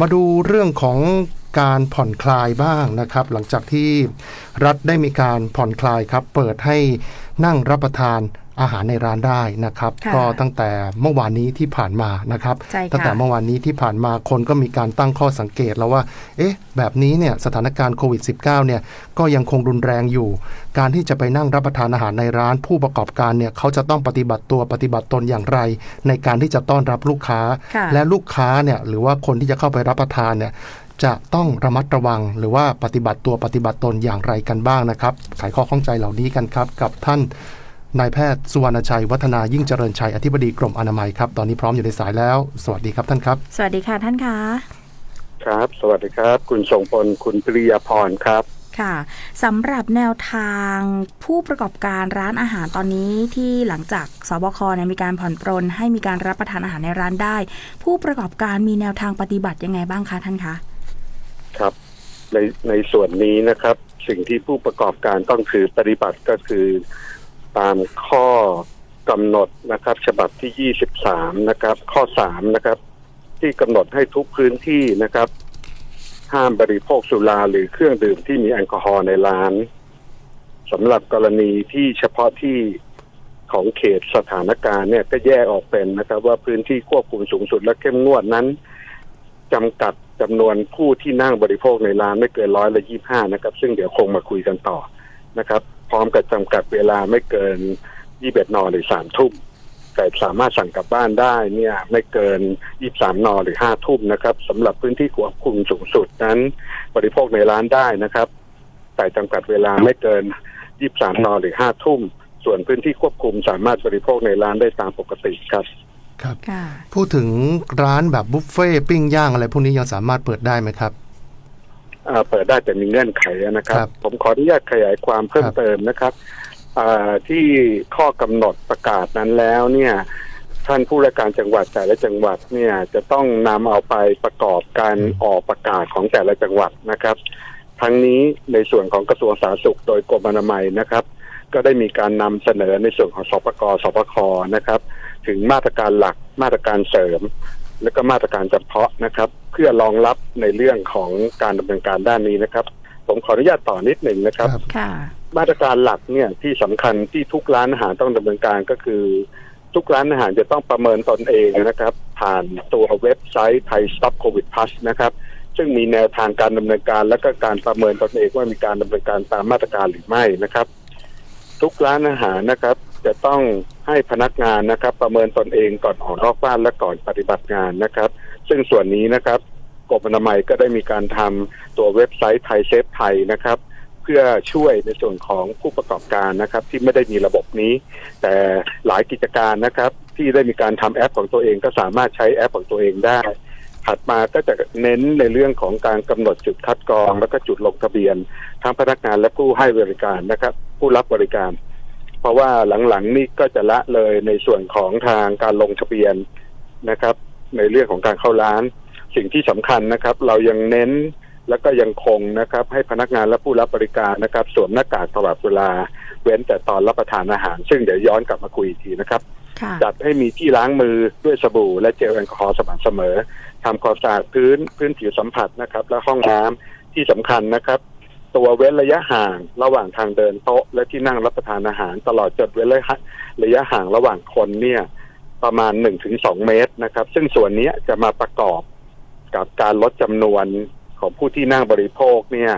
มาดูเรื่องของการผ่อนคลายบ้างนะครับ หลังจากที่รัฐได้มีการผ่อนคลายครับ เปิดให้นั่งรับประทาน อาหารในร้านได้นะครับค่ะก็ตั้งแต่เมื่อวานนี้ที่ผ่านมานะครับใช่ค่ะตั้งแต่เมื่อวานนี้ที่ผ่านมาคนก็มีการตั้งข้อสังเกตแล้วว่า เอ๊ะ แบบนี้เนี่ยสถานการณ์โควิด -19 เนี่ยก็ยังคงรุนแรงอยู่ การที่จะไปนั่งรับประทานอาหารในร้าน ผู้ประกอบการเนี่ยเขาจะต้องปฏิบัติตัวปฏิบัติตนอย่างไร ในการที่จะต้อนรับลูกค้าค่ะและลูกค้าเนี่ยหรือว่าคนที่จะเข้าไปรับประทานเนี่ยจะต้องระมัดระวังหรือว่าปฏิบัติตัวปฏิบัติตนอย่างไรกันบ้างนะครับไขข้อข้องใจเหล่านี้กันครับ กับท่าน นายแพทย์สุวรรณชัย วัฒนายิ่งเจริญชัยอธิบดีกรมอนามัยครับ ตอนนี้พร้อมอยู่ในสายแล้ว สวัสดีครับท่านครับ สวัสดีค่ะท่านคะครับ สวัสดีครับ คุณทรงพลคุณปริยาพรครับค่ะสำหรับแนวทางผู้ประกอบการร้านอาหารตอนนี้ที่หลังจากสบคเนี่ยมีการผ่อนปรน ให้มีการรับประทานอาหารในร้านได้ ผู้ประกอบการมีแนวทางปฏิบัติยังไงบ้างคะท่านคะครับในในส่วนนี้นะครับ สิ่งที่ผู้ประกอบการต้องคือปฏิบัติก็คือ ตามข้อกำหนดนะครับ ฉบับที่ 23 นะครับ ข้อ 3 นะครับ ที่กำหนดให้ทุกพื้นที่นะครับ ห้ามบริโภคสุราหรือเครื่องดื่มที่มีแอลกอฮอล์ในร้านสำหรับกรณีที่เฉพาะที่ของเขตสถานการณ์เนี่ยก็แยกออกเป็นนะครับ ว่าพื้นที่ควบคุมสูงสุดและเข้มงวดนั้นจำกัดจำนวนผู้ที่นั่งบริโภคในร้านไม่เกินร้อยละยี่ห้านะครับ ซึ่งเดี๋ยวคงมาคุยกันต่อนะครับ พร้อมกับจำกัดเวลาไม่เกินยี่สิบเอ็ดนหรือสามทุ่มแต่สามารถสั่งกลับบ้านได้เนี่ยไม่เกินยี่สามนหรือห้าทุ่มนะครับสำหรับพื้นที่ควบคุมสูงสุดนั้น บริโภคในร้านได้นะครับ แต่จำกัดเวลาไม่เกินยี่สามนหรือห้าทุ่มส่วนพื้นที่ควบคุมสามารถบริโภคในร้านได้ตามปกติครับครับค่ะพูดถึงร้านแบบบุฟเฟ่ต์ปิ้งย่างอะไรพวกนี้ยังสามารถเปิดได้ไหมครับอ่า เปิดได้แต่มีเงื่อนไขนะครับครับ ผมขออนุญาตขยายความเพิ่มครับเติมนะครับอ่าที่ข้อกำหนดประกาศนั้นแล้วเนี่ยท่านผู้ราชการจังหวัดแต่ละจังหวัดเนี่ยจะต้องนำเอาไปประกอบการออกประกาศของแต่ละจังหวัดนะครับ ทั้งนี้ในส่วนของกระทรวงสาธารณสุขโดยกรมอนามัยนะครับ ก็ได้มีการนำเสนอในส่วนของสปกสปคนะครับ ถึงมาตรการหลักมาตรการเสริม และก็มาตรการเฉพาะนะครับ เพื่อรองรับในเรื่องของการดำเนินการด้านนี้นะครับ ผมขออนุญาตต่อนิดหนึ่งนะครับครับค่ะมาตรการหลักเนี่ยที่สำคัญที่ทุกร้านอาหารต้องดำเนินการก็คือ ทุกร้านอาหารจะต้องประเมินตนเองนะครับ ผ่านตัวเว็บไซต์ไทย Stop Covid Plus นะครับซึ่งมีแนวทางการดำเนินการและก็การประเมินตนเองว่ามีการดำเนินการตามมาตรการหรือไม่นะครับ ทุกร้านอาหารนะครับ จะต้องให้พนักงานนะครับ ประเมินตนเองก่อนออกนอกบ้านและก่อนปฏิบัติงานนะครับ ซึ่งส่วนนี้นะครับกรมอนามัยก็ได้มีการทำตัวเว็บไซต์ไทยเซฟไทยนะครับ เพื่อช่วยในส่วนของผู้ประกอบการนะครับ ที่ไม่ได้มีระบบนี้ แต่หลายกิจการนะครับ ที่ได้มีการทำแอปของตัวเองก็สามารถใช้แอปของตัวเองได้ถัดมาก็จะเน้นในเรื่องของการกำหนดจุดคัดกรอง แล้วก็จุดลงทะเบียนทั้งพนักงานและผู้ให้บริการนะครับ ผู้รับบริการ เพราะว่าหลังๆนี่ก็จะละเลยในส่วนของทางการลงทะเบียนนะครับ ในเรื่องของการเข้าร้าน สิ่งที่สำคัญนะครับ เรายังเน้นแล้วก็ยังคงนะครับ ให้พนักงานและผู้รับบริการนะครับสวมหน้ากากตลอดเวลา เว้นแต่ตอนรับประทานอาหาร ซึ่งเดี๋ยวย้อนกลับมาคุยอีกทีนะครับค่ะจัดให้มีที่ล้างมือด้วยสบู่และเจลแอลกอฮอล์สม่ำเสมอทำความสะอาดพื้นพื้นผิวสัมผัสนะครับ และห้องน้ำที่สำคัญนะครับ ตัวเว้นระยะห่างระหว่างทางเดินโต๊ะและที่นั่งรับประทานอาหาร ตลอดจนเว้นระยะระยะห่างระหว่างคนเนี่ยประมาณหนึ่งถึงสองเมตรนะครับ ซึ่งส่วนนี้จะมาประกอบกับการลดจำนวนของผู้ที่นั่งบริโภคเนี่ย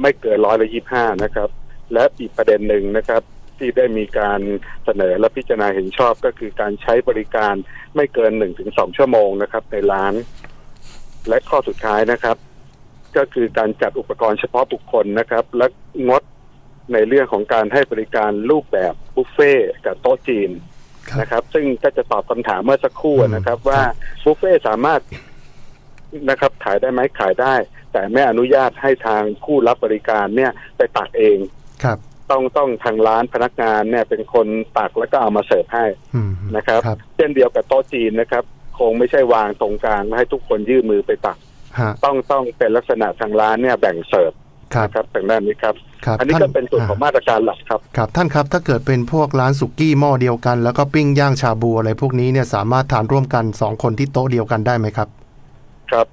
ไม่เกินร้อยละยี่ห้านะครับ และอีกประเด็นหนึ่งนะครับ ที่ได้มีการเสนอและพิจารณาเห็นชอบก็คือการใช้บริการไม่เกินหนึ่งถึงสองชั่วโมงนะครับ ในร้าน และข้อสุดท้ายนะครับ ก็คือการจัดอุปกรณ์เฉพาะบุคคลนะครับ และงดในเรื่องของการให้บริการรูปแบบบุฟเฟ่ต์กับโต๊ะจีนครับนะครับ ซึ่งก็จะตอบคำถามเมื่อสักครู่อืมนะครับครับ ว่าบุฟเฟ่ต์สามารถนะครับ ขายได้ไหมขายได้ แต่ไม่อนุญาตให้ทางผู้รับบริการเนี่ยไปตักเองครับต้องต้องทางร้านพนักงานเนี่ยเป็นคนตักแล้วก็เอามาเสิร์ฟให้อืมนะครับครับ เช่นเดียวกับโต๊ะจีนนะครับ คงไม่ใช่วางตรงกลางแล้วให้ทุกคนยื่นมือไปตัก ฮะต้องต้องเป็นลักษณะทางร้านเนี่ยแบ่งเสิร์ฟครับนะครับทางด้านนี้ครับ ครับอันนี้ท่าก็เป็นส่วนของมาตรการหลักครับ ครับท่านครับถ้าเกิดเป็นพวกร้านสุกี้หม้อเดียวกัน แล้วก็ปิ้งย่างชาบูอะไรพวกนี้เนี่ยสามารถทานร่วมกันสองคนที่โต๊ะเดียวกันได้ไหมครับ ครับ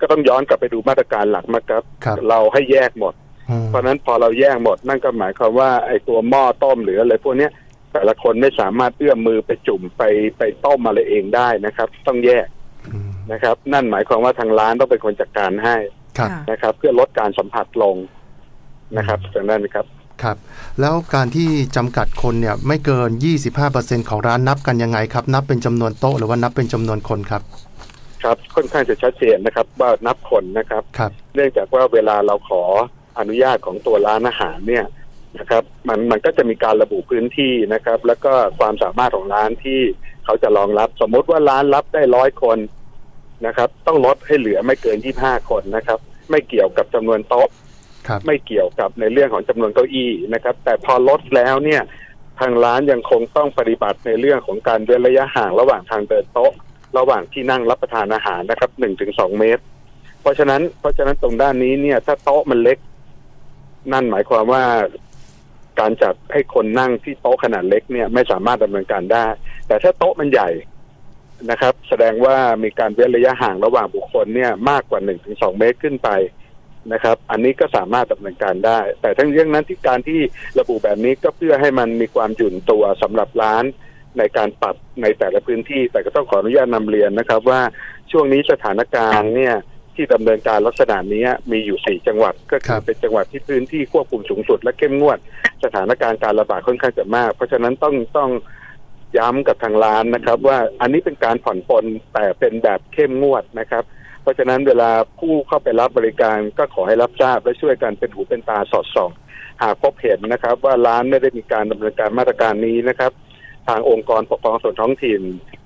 ก็ต้องย้อนกลับไปดูมาตรการหลักมาครับ ครับเราให้แยกหมด อืมเพราะฉะนั้นพอเราแยกหมดนั่นก็หมายความว่าไอ้ตัวหม้อต้มหรืออะไรพวกเนี้ยแต่ละคนไม่สามารถเอื้อมมือไปจุ่มไปไปต้มอะไรเองได้นะครับ ต้องแยกอืม นะครับ นั่นหมายความว่าทางร้านต้องเป็นคนจัดการให้ครับค่ะนะครับ เพื่อลดการสัมผัสลงนะครับจากนั้นนะครับครับ แล้วการที่จำกัดคนเนี่ยไม่เกิน 25%ของร้านนับกันยังไงครับ นับเป็นจำนวนโต๊ะหรือว่านับเป็นจำนวนคนครับ ครับค่อนข้างจะชัดเจนนะครับ ว่านับคนนะครับครับ เนื่องจากว่าเวลาเราขออนุญาตของตัวร้านอาหารเนี่ยนะครับ มันมันก็จะมีการระบุพื้นที่นะครับ แล้วก็ความสามารถของร้านที่เขาจะรองรับ สมมติว่าร้านรับได้ร้อยคน นะครับ ต้องลดให้เหลือไม่เกินยี่ห้าคนนะครับ ไม่เกี่ยวกับจำนวนโต๊ะครับไม่เกี่ยวกับในเรื่องของจำนวนเก้าอี้นะครับ แต่พอลดแล้วเนี่ยทางร้านยังคงต้องปฏิบัติในเรื่องของการเว้นระยะห่างระหว่างทางเดินโต๊ะ ระหว่างที่นั่งรับประทานอาหารนะครับหนึ่งถึงสองเมตร เพราะฉะนั้นเพราะฉะนั้นตรงด้านนี้เนี่ย ถ้าโต๊ะมันเล็ก นั่นหมายความว่าการจัดให้คนนั่งที่โต๊ะขนาดเล็กเนี่ยไม่สามารถดำเนินการได้ แต่ถ้าโต๊ะมันใหญ่ นะครับ แสดงว่ามีการเว้นระยะห่างระหว่างบุคคลเนี่ยมากกว่าหนึ่งถึงสองเมตรขึ้นไปนะครับ อันนี้ก็สามารถดำเนินการได้ แต่ทั้งเรื่องนั้นที่การที่ระบุแบบนี้ก็เพื่อให้มันมีความหยุ่นตัวสำหรับร้านในการปรับในแต่ละพื้นที่ แต่ก็ต้องขออนุญาตนำเรียนนะครับ ว่าช่วงนี้สถานการณ์เนี่ยที่ดำเนินการลักษณะนี้มีอยู่สี่จังหวัดก็คืครัอบเป็นจังหวัดที่พื้นที่ควบคุมสูงสุดและเข้มงวด สถานการณ์การระบาดค่อนข้างจะมาก เพราะฉะนั้นต้องต้อง ย้ำกับทางร้านนะครับ ว่าอันนี้เป็นการผ่อนปลนแต่เป็นแบบเข้มงวดนะครับ เพราะฉะนั้นเวลาผู้เข้าไปรับบริการก็ขอให้รับทราบและช่วยกันเป็นหูเป็นตาสอดส่อง หากพบเห็นนะครับ ว่าร้านไม่ได้มีการดำเนินการมาตรการนี้นะครับ ทางองค์กรปกครองส่วนท้องถิ่น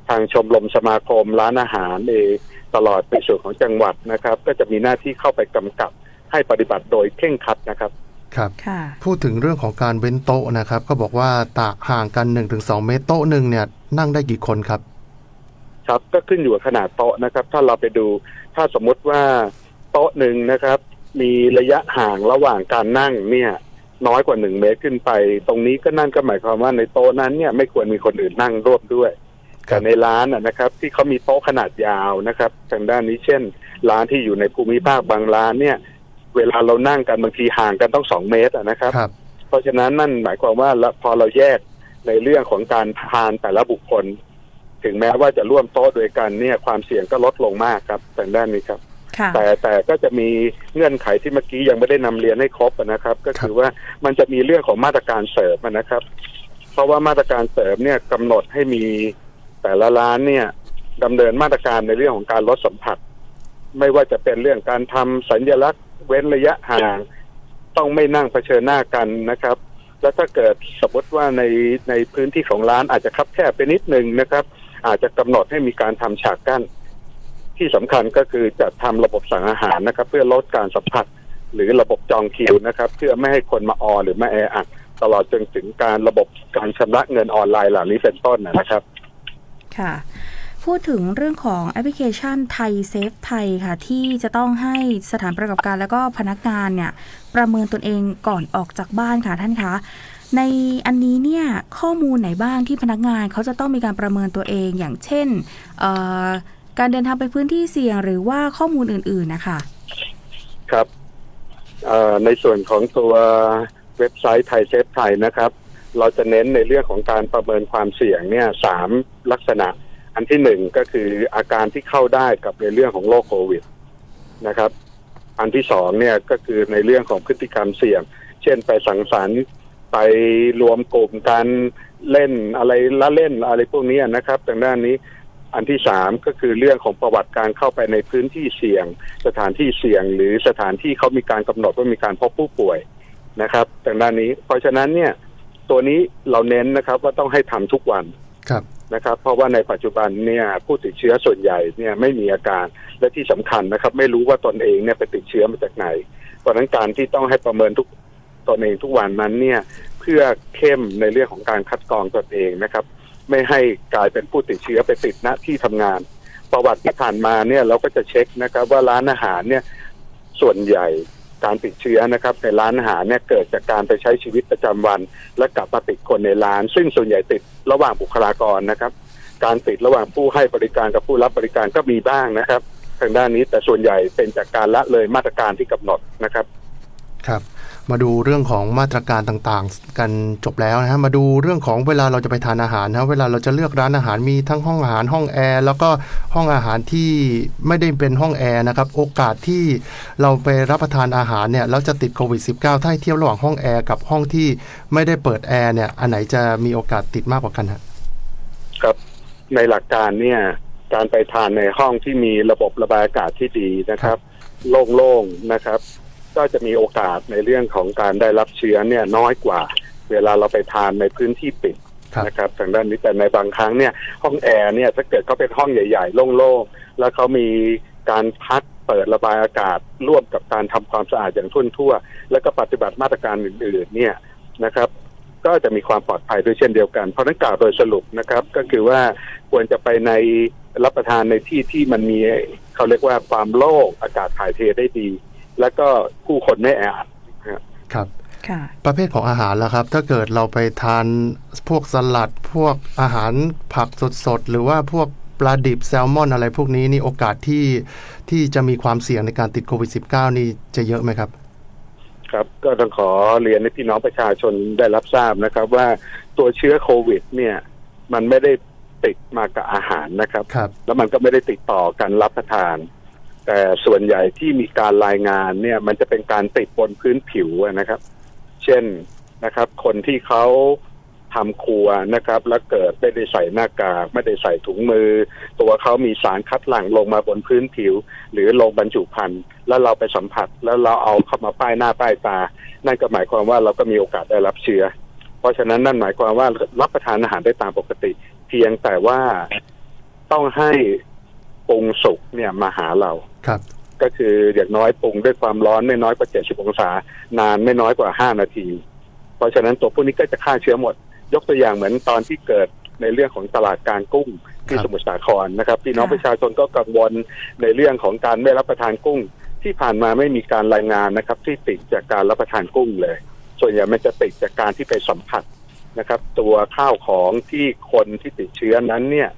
ทางชมรมสมาคม ร้านอาหารเองตลอดในส่วนของจังหวัดนะครับ ก็จะมีหน้าที่เข้าไปกำกับให้ปฏิบัติโดยเคร่งครัดนะครับ ครับค่ะพูดถึงเรื่องของการเว้นโต๊ะนะครับ ก็บอกว่าตะห่างกัน 1-2 เมตรโต๊ะหนึ่งเนี่ยนั่งได้กี่คนครับ ครับก็ขึ้นอยู่กับขนาดโต๊ะนะครับ ถ้าเราไปดูถ้าสมมุติว่าโต๊ะหนึ่งนะครับ มีระยะห่างระหว่างการนั่งเนี่ย น้อยกว่าหนึ่งเมตรขึ้นไป ตรงนี้ก็นั่นก็หมายความว่าในโต๊ะนั้นเนี่ยไม่ควรมีคนอื่นนั่งร่วมด้วยครัแต่บในร้านนะนะครับ ที่เขามีโต๊ะขนาดยาวนะครับ ทางด้านนี้เช่น ร้านที่อยู่ในภูมิภาคบางร้านเนี่ย เวลาเรานั่งกันบางทีห่างกันต้องสองเมตรอะนะครับครับ เพราะฉะนั้นนั่นหมายความว่าละพอเราแยกในเรื่องของการทานแต่ละบุคคล ถึงแม้ว่าจะร่วมโต๊ะด้วยกันเนี่ยความเสี่ยงก็ลดลงมากครับทางด้านนี้ครับค่ะแต่แต่ก็จะมีเงื่อนไขที่เมื่อกี้ยังไม่ได้นำเรียนให้ครบอะนะครับ ก็คือว่ามันจะมีเรื่องของมาตรการเสริมอะนะครับ เพราะว่ามาตรการเสริมเนี่ยกำหนดให้มีแต่ละร้านเนี่ยดำเนินมาตรการในเรื่องของการลดสัมผัส ไม่ว่าจะเป็นเรื่องการทำสัญลักษณ์ เว้นระยะห่าง ต้องไม่นั่งเผชิญหน้ากันนะครับ แล้วถ้าเกิดสมมติว่าในในพื้นที่ของร้านอาจจะคับแคบไปนิดนึงนะครับ อาจจะกำหนดให้มีการทำฉากกั้น ที่สำคัญก็คือจะทำระบบสั่งอาหารนะครับ เพื่อลดการสัมผัสหรือระบบจองคิวนะครับ เพื่อไม่ให้คนมาออหรือมาแออัดตลอดจนถึงการระบบการชำระเงินออนไลน์เหล่านี้เป็นต้นนะครับ ค่ะ พูดถึงเรื่องของแอปพลิเคชันไทยเซฟไทยค่ะ ที่จะต้องให้สถานประกอบการแล้วก็พนักงานเนี่ย ประเมินตนเองก่อนออกจากบ้านค่ะท่านคะในอันนี้เนี่ยข้อมูลไหนบ้างที่พนักงานเขาจะต้องมีการประเมินตัวเองอย่างเช่น การเดินทางไปพื้นที่เสี่ยงหรือว่าข้อมูลอื่น ๆนะคะ ครับในส่วนของตัวเว็บไซต์ไทยเซฟไทยนะครับ เราจะเน้นในเรื่องของการประเมินความเสี่ยงเนี่ยสามลักษณะ อันที่หนึ่งก็คืออาการที่เข้าได้กับในเรื่องของโรคโควิดนะครับ อันที่สองเนี่ยก็คือในเรื่องของพฤติกรรมเสี่ยง เช่นไปสังสรรค์ไปรวมกลุ่มกันเล่นอะไรละเล่นอะไรพวกนี้นะครับทางด้านนี้อันที่สามก็คือเรื่องของประวัติการเข้าไปในพื้นที่เสี่ยง สถานที่เสี่ยง หรือสถานที่เขามีการกำหนดว่ามีการพบผู้ป่วยนะครับทางด้านนี้ เพราะฉะนั้นเนี่ยตัวนี้เราเน้นนะครับว่าต้องให้ทำทุกวันครับ นะครับ เพราะว่าในปัจจุบันเนี่ยผู้ติดเชื้อส่วนใหญ่เนี่ยไม่มีอาการและที่สำคัญนะครับ ไม่รู้ว่าตนเองเนี่ยไปติดเชื้อมาจากไหน เพราะนั้นการที่ต้องให้ประเมินทุกตนเองทุกวันนั้นเนี่ยเพื่อเข้มในเรื่องของการคัดกรองตนเองนะครับ ไม่ให้กลายเป็นผู้ติดเชื้อไปติดณที่ทำงาน ประวัติที่ผ่านมาเนี่ยเราก็จะเช็คนะครับ ว่าร้านอาหารเนี่ยส่วนใหญ่ การติดเชื้อนะครับในร้านอาหารเนี่ยเกิดจากการไปใช้ชีวิตประจำวัน และกลับมาติดคนในร้าน ซึ่งส่วนใหญ่ติดระหว่างบุคลากรนะครับ การติดระหว่างผู้ให้บริการกับผู้รับบริการก็มีบ้างนะครับ ทางด้านนี้แต่ส่วนใหญ่เป็นจากการละเลยมาตรการที่กำหนดนะครับ ครับ มาดูเรื่องของมาตรการต่างๆ กันจบแล้วนะฮะมาดูเรื่องของเวลาเราจะไปทานอาหารนะเวลาเราจะเลือกร้านอาหารมีทั้งห้องอาหารห้องแอร์แล้วก็ห้องอาหารที่ไม่ได้เป็นห้องแอร์นะครับโอกาสที่เราไปรับประทานอาหารเนี่ยแล้วจะติดโควิด -19 ถ้าให้เทียบระหว่างห้องแอร์กับห้องที่ไม่ได้เปิดแอร์เนี่ยอันไหนจะมีโอกาสติดมากกว่ากันฮะครับในหลักการเนี่ยการไปทานในห้องที่มีระบบระบายอากาศที่ดีนะครับ โล่งๆนะครับ ก็จะมีโอกาสในเรื่องของการได้รับเชื้อเนี่ยน้อยกว่า เวลาเราไปทานในพื้นที่ปิดครับนะครับทางด้านนี้แต่ในบางครั้งเนี่ยห้องแอร์เนี่ยถ้าเกิดเขาเป็นห้องใหญ่ ๆ โล่งๆ แล้วเขามีการพัดเปิดระบายอากาศร่วมกับการทำความสะอาดอย่างทั่วๆ แล้วก็ปฏิบัติมาตรการอื่นๆเนี่ยนะครับก็จะมีความปลอดภัยด้วยเช่นเดียวกัน เพราะฉะนั้นกล่าวโดยสรุปนะครับ ก็คือว่าควรจะไปในรับประทานในที่ที่มันมีเขาเรียกว่าความโล่งอากาศถ่ายเทได้ดี แล้วก็ผู้คนไม่แออัดครับค่ะประเภทของอาหารล่ะครับ ถ้าเกิดเราไปทานพวกสลัดพวกอาหารผักสดๆ หรือว่าพวกปลาดิบแซลมอนอะไรพวกนี้นี่โอกาสที่ที่จะมีความเสี่ยงในการติดโควิด -19 นี่จะเยอะไหมครับ ครับก็ต้องขอเรียนให้พี่น้องประชาชนได้รับทราบนะครับ ว่าตัวเชื้อโควิด เนี่ย มันไม่ได้ติดมากับอาหารนะครับครับแล้วมันก็ไม่ได้ติดต่อกันรับประทาน แต่ส่วนใหญ่ที่มีการรายงานเนี่ยมันจะเป็นการติดบนพื้นผิวนะครับ เช่นนะครับ คนที่เขาทำครัวนะครับ แล้วเกิดไม่ได้ใส่หน้ากากไม่ได้ใส่ถุงมือ ตัวเขามีสารคัดหลั่งลงมาบนพื้นผิว หรือลงบรรจุภัณฑ์แล้วเราไปสัมผัส แล้วเราเอาเข้ามาป้ายหน้าป้ายตา นั่นก็หมายความว่าเราก็มีโอกาสได้รับเชื้อ เพราะฉะนั้นนั่นหมายความว่ารับประทานอาหารได้ตามปกติ เพียงแต่ว่าต้องให้ปรุงสุกเนี่ยมาหาเรา ครับ ก็คืออย่างน้อยปรุงด้วยความร้อนไม่น้อยกว่า 70 องศา นานไม่น้อยกว่า 5 นาที เพราะฉะนั้นตัวพวกนี้ก็จะฆ่าเชื้อหมด ยกตัวอย่างเหมือนตอนที่เกิดในเรื่องของตลาดกลางกุ้งที่ครับสมุทรสาครนะครับพี่น้องค่ะประชาชนก็กังวลในเรื่องของการไม่รับประทานกุ้ง ที่ผ่านมาไม่มีการรายงานนะครับ ที่ติดจากการรับประทานกุ้งเลย ส่วนใหญ่มันจะติดจากการที่ไปสัมผัสนะครับ ตัวข้าวของที่คนที่ติดเชื้อนั้นเนี่ย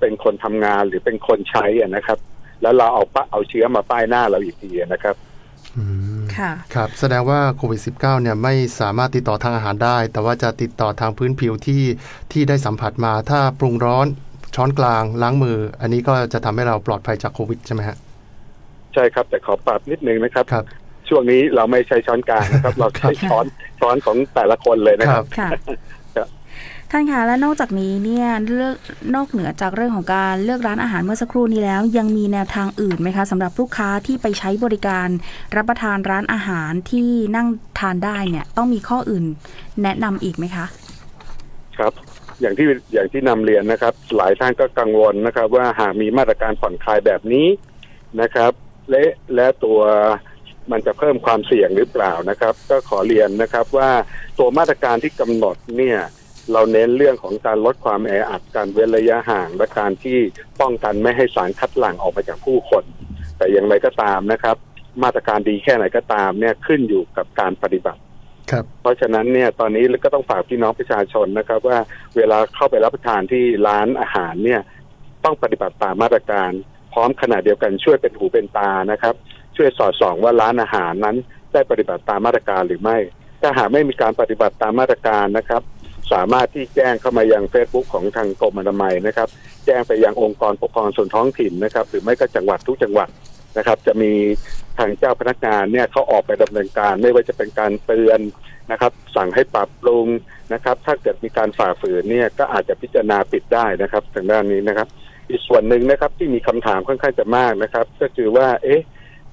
เป็นคนทำงานหรือเป็นคนใช้อะนะครับ แล้วเราเอาปะเอาเชื้อมาป้ายหน้าเราอีกทีนะครับอืมค่ะครับแสดงว่าโควิด -19 เนี่ยไม่สามารถติดต่อทางอาหารได้ แต่ว่าจะติดต่อทางพื้นผิวที่ที่ได้สัมผัสมาถ้าปรุงร้อนช้อนกลางล้างมือ อันนี้ก็จะทำให้เราปลอดภัยจากโควิดใช่ไหมฮะใช่ครับ แต่ขอปรับนิดนึงนะครับครับ ช่วงนี้เราไม่ใช้ช้อนกลางนะครับ เราใช้ช้อนช้อนของแต่ละคนเลยนะครับค่ะครับ ท่านคะและนอกจากนี้เนี่ยเลือกนอกเหนือจากเรื่องของการเลือกร้านอาหารเมื่อสักครู่นี้แล้ว ยังมีแนวทางอื่นไหมคะสำหรับลูกค้าที่ไปใช้บริการรับประทานร้านอาหารที่นั่งทานได้เนี่ยต้องมีข้ออื่นแนะนำอีกไหมคะ ครับอย่างที่อย่างที่นำเรียนนะครับ หลายท่านก็กังวลนะครับ ว่าหากมีมาตรการผ่อนคลายแบบนี้นะครับ และและตัวมันจะเพิ่มความเสี่ยงหรือเปล่านะครับ ก็ขอเรียนนะครับว่าตัวมาตรการที่กำหนดเนี่ย เราเน้นเรื่องของการลดความแออัดการเว้นระยะห่างและการที่ป้องกันไม่ให้สารคัดหลั่งออกมาจากผู้คน แต่อย่างไรก็ตามนะครับ มาตรการดีแค่ไหนก็ตามเนี่ยขึ้นอยู่กับการปฏิบัติครับเพราะฉะนั้นเนี่ยตอนนี้ก็ต้องฝากพี่น้องประชาชนนะครับ ว่าเวลาเข้าไปรับประทานที่ร้านอาหารเนี่ยต้องปฏิบัติตามมาตรการ พร้อมขณะเดียวกันช่วยเป็นหูเป็นตานะครับ ช่วยสอดส่องว่าร้านอาหารนั้นได้ปฏิบัติตามมาตรการหรือไม่ ถ้าหากไม่มีการปฏิบัติตามมาตรการนะครับ สามารถที่แจ้งเข้ามายัง Facebook ของทางกรมอนามัยนะครับ แจ้งไปยังองค์กรปกครองส่วนท้องถิ่นนะครับ หรือไม่ก็จังหวัดทุกจังหวัดนะครับ จะมีทางเจ้าพนักงานเนี่ยเขาออกไปดำเนินการ ไม่ว่าจะเป็นการเตือนนะครับ สั่งให้ปรับปรุงนะครับ ถ้าเกิดมีการฝ่าฝืนเนี่ยก็อาจจะพิจารณาปิดได้นะครับทางด้านนี้นะครับ อีกส่วนหนึ่งนะครับที่มีคำถามค่อนข้างจะมากนะครับ ก็คือว่า เอ๊ะ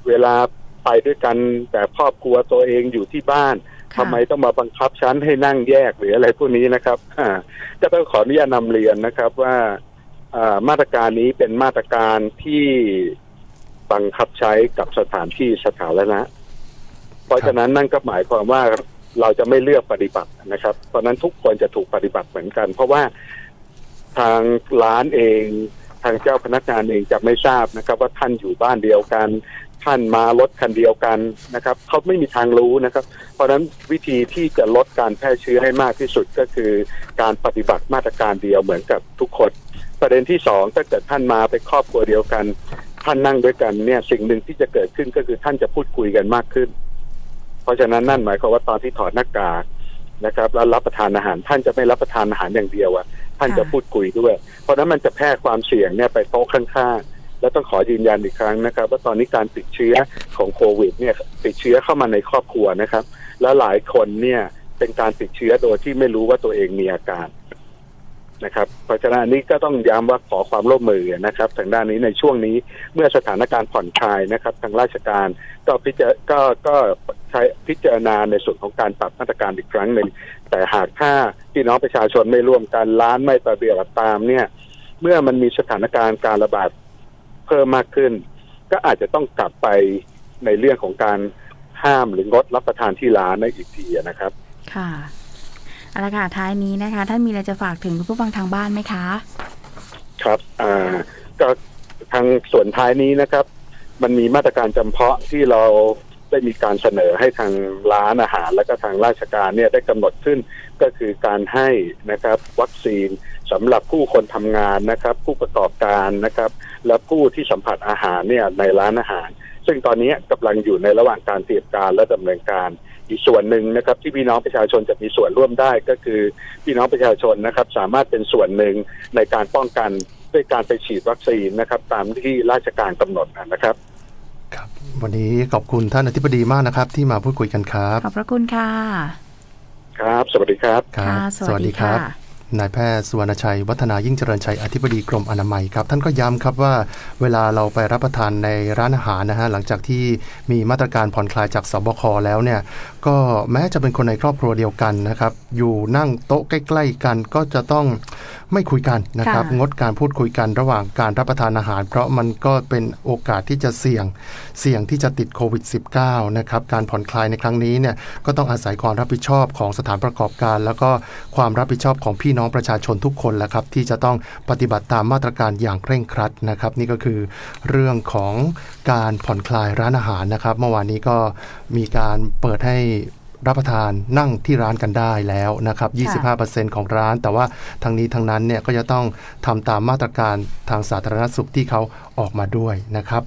เวลาไปด้วยกันแต่ครอบครัวตัวเองอยู่ที่บ้าน ทำไมต้องมาบังคับฉันให้นั่งแยกหรืออะไรพวกนี้นะครับอ่าก็ต้องขออนุญาตนำเรียนนะครับว่ามาตรการนี้เป็นมาตรการที่บังคับใช้กับสถานที่สาธารณะเพราะฉะนั้นนั่นก็หมายความว่าเราจะไม่เลือกปฏิบัตินะครับ เพราะนั้นทุกคนจะถูกปฏิบัติเหมือนกัน เพราะว่าทางร้านเองทางเจ้าพนักงานเองจะไม่ทราบนะครับ ว่าท่านอยู่บ้านเดียวกัน ท่านมารถคันเดียวกันนะครับเขาไม่มีทางรู้นะครับ เพราะฉะนั้นวิธีที่จะลดการแพร่เชื้อให้มากที่สุดก็คือ การปฏิบัติมาตรการเดียวเหมือนกับทุกคน ประเด็นที่สองถ้าเกิดท่านมาเป็นครอบครัวเดียวกัน ท่านนั่งด้วยกันเนี่ยสิ่งหนึ่งที่จะเกิดขึ้นก็คือท่านจะพูดคุยกันมากขึ้น เพราะฉะนั้นนั่นหมายความว่าตอนที่ถอดหน้ากากนะครับแล้วรับประทานอาหารท่านจะไม่รับประทานอาหารอย่างเดียวอะท่านจะพูดคุยด้วย เพราะฉะนั้นมันจะแพร่ความเสี่ยงเนี่ยไปโต๊ะข้างๆ แล้วต้องขอยืนยันอีกครั้งนะครับ ว่าตอนนี้การติดเชื้อของโควิดเนี่ยติดเชื้อเข้ามาในครอบครัวนะครับ แล้วหลายคนเนี่ยเป็นการติดเชื้อโดยที่ไม่รู้ว่าตัวเองมีอาการนะครับเพราะฉะนั้นนนี้ก็ต้องย้ำว่าขอความร่วมมือนะครับ ทางด้านนี้ในช่วงนี้เมื่อสถานการณ์ผ่อนคลายนะครับ ทางราชการก็พิจารก็ก็ใช้พิจารณาในส่วนของการปรับมาตรการอีกครั้งหนึ่งแต่หากถ้าพี่น้องประชาชนไม่ร่วมกันร้านไม่ประเบียบตามเนี่ย เมื่อมันมีสถานการณ์การระบาด เพิ่มมากขึ้น ก็อาจจะต้องกลับไปในเรื่องของการห้ามหรืองดรับประทานที่ร้านในอีกทีนะครับ ค่ะเอาละค่ะท้ายนี้นะคะ ท่านมีอะไรจะฝากถึงผู้ฟังทางบ้านไหมคะ ครับอ่าก็ทางส่วนท้ายนี้นะครับ มันมีมาตรการจำเพาะที่เรา ได้มีการเสนอให้ทางร้านอาหารและก็ทางราชการเนี่ยได้กำหนดขึ้นก็คือการให้นะครับวัคซีนสำหรับผู้คนทำงานนะครับ ผู้ประกอบการนะครับ และผู้ที่สัมผัสอาหารเนี่ยในร้านอาหาร ซึ่งตอนนี้กำลังอยู่ในระหว่างการเตรียมการและดำเนินการอีกส่วนหนึ่งนะครับ ที่พี่น้องประชาชนจะมีส่วนร่วมได้ก็คือพี่น้องประชาชนนะครับ สามารถเป็นส่วนหนึ่งในการป้องกันด้วยการไปฉีดวัคซีนนะครับ ตามที่ราชการกำหนดนะครับครับ วันนี้ขอบคุณท่านอธิบดีมากนะครับ ที่มาพูดคุยกันครับ ขอบพระคุณค่ะ ครับ สวัสดีครับครับค่ะ สวัสดีค่ะ นายแพทย์สุวรรณชัย วัฒนายิ่งเจริญชัยอธิบดีกรมอนามัยครับท่านก็ย้ำครับว่าเวลาเราไปรับประทานในร้านอาหารนะฮะหลังจากที่มีมาตรการผ่อนคลายจากสบคแล้วเนี่ยก็แม้จะเป็นคนในครอบครัวเดียวกันนะครับอยู่นั่งโต๊ะใกล้ ๆ กันก็จะต้องไม่คุยกันนะครับค่ะงดการพูดคุยกันระหว่างการรับประทานอาหาร เพราะมันก็เป็นโอกาสที่จะเสี่ยงเสี่ยงที่จะติดโควิด -19 นะครับการผ่อนคลายในครั้งนี้เนี่ยก็ต้องอาศัยความรับผิดชอบของสถานประกอบการ แล้วก็ความรับผิดชอบของพี่น้องประชาชนทุกคนแหละครับที่จะต้องปฏิบัติตามมาตรการอย่างเคร่งครัดนะครับ นี่ก็คือเรื่องของการผ่อนคลายร้านอาหารนะครับเมื่อวานนี้ก็มีการเปิดให้รับประทานนั่งที่ร้านกันได้แล้วนะครับ 25%ของร้าน แต่ว่าทั้งนี้ทั้งนั้นเนี่ยก็จะต้องทำตามมาตรการทางสาธารณสุขที่เขาออกมาด้วยนะครับ